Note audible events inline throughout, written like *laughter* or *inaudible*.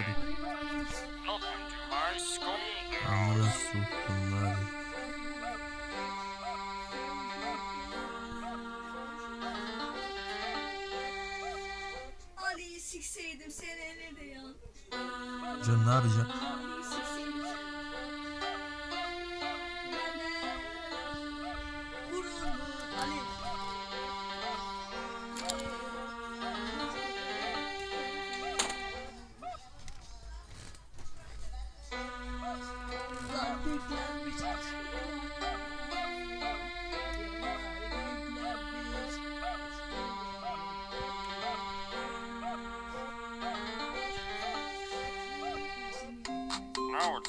başladık. Amına soktum. Ali'yi sikseydim seni nerede ya? Can ne yapacaksın?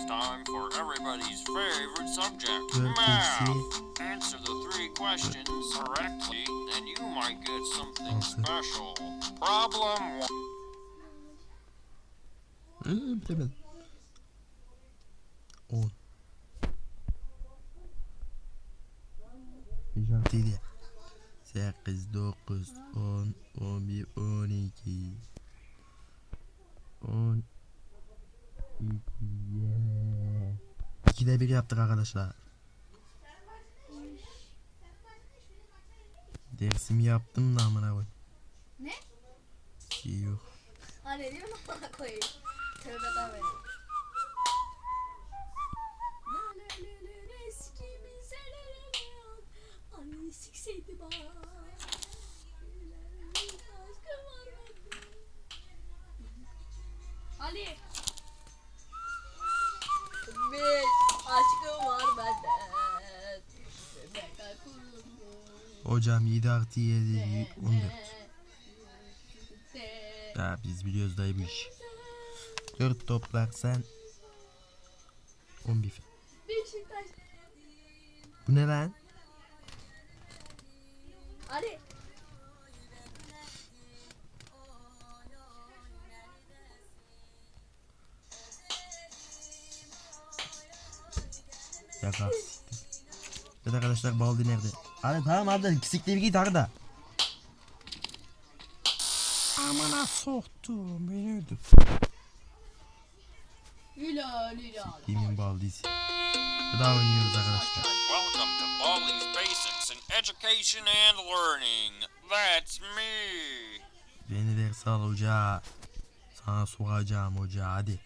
It's time for everybody's favorite subject, math. Answer the three questions correctly, and you might get something special. Problem one. Hı, bilemedim. 10 5 6 7 8 9 10 11 12 10 yeah. İkide bir yaptık arkadaşlar. Dersimi yaptım da amına koy. Ne? Şey yok. Ali değil mi *laughs* bana koyayım? Tövbe sikseydi bende. Ali. Hocam 7 artı 7 14. De. Ya biz biliyoruz dayı bu iş. 4 toplarsan 11. Beşiktaş. Bu ne lan? Ali. Ya kalk. Evet arkadaşlar baldi nerede? Hadi tamam hadi siktir git arada. Amına soktum beni öldü. Hilal hilal. Kimin baldisi? Daha oynuyoruz arkadaşlar. Welcome to Balli's Basics in Education and Learning. That's me. Beni ders al hoca. Sana sokacağım hoca hadi.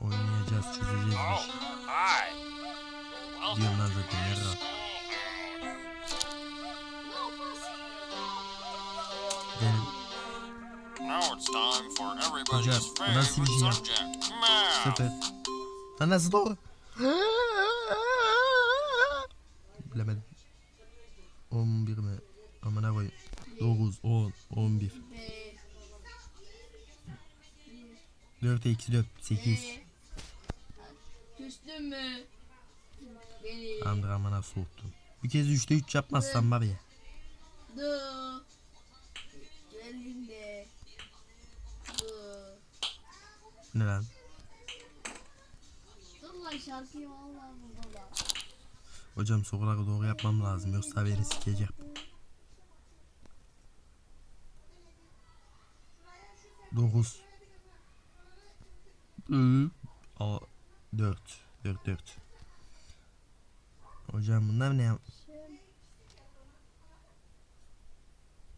Oynayacağız çözeceğiz bu Oh, lan to zaten yarra. School. Gidelim. Now it's time for everybody's Hocam, bu nasıl bir favorite şey. Sıfır. Lan nasıl doğru? Bilemedim. 11 mi? Amına koyayım. 9, 10, 11. 4 eksi 4, 8. Küstün mü? Beni. Andır amına soktum. Bir kez 3'te 3 yapmazsam var ya. Du. Burada da. Hocam soruları doğru yapmam lazım yoksa beni sikecek. Dokuz. Aa, dört. Dört dört. Hocam bunlar ne yap?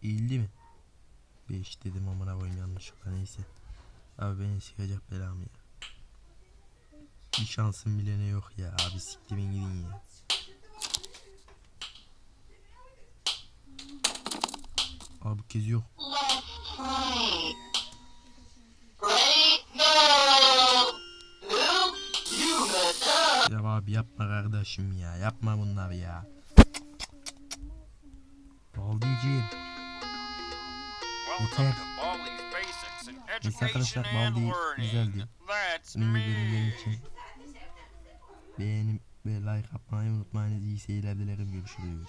İyildi mi? Beş dedim amına koyayım yanlışlıkla neyse. Abi beni sikecek belamı ya. Bir şansım bile ne yok ya abi siktirin gidin ya. Abi bu kez yok. Ya abi yapma kardeşim ya. Yapma bunlar ya. Baldiciğim. Welcome Neyse arkadaşlar, Learning. güzeldi. That's Benim me. benim için beğenip ve like atmayı unutmayınız. İyi seyirler dilerim. Görüşürüz.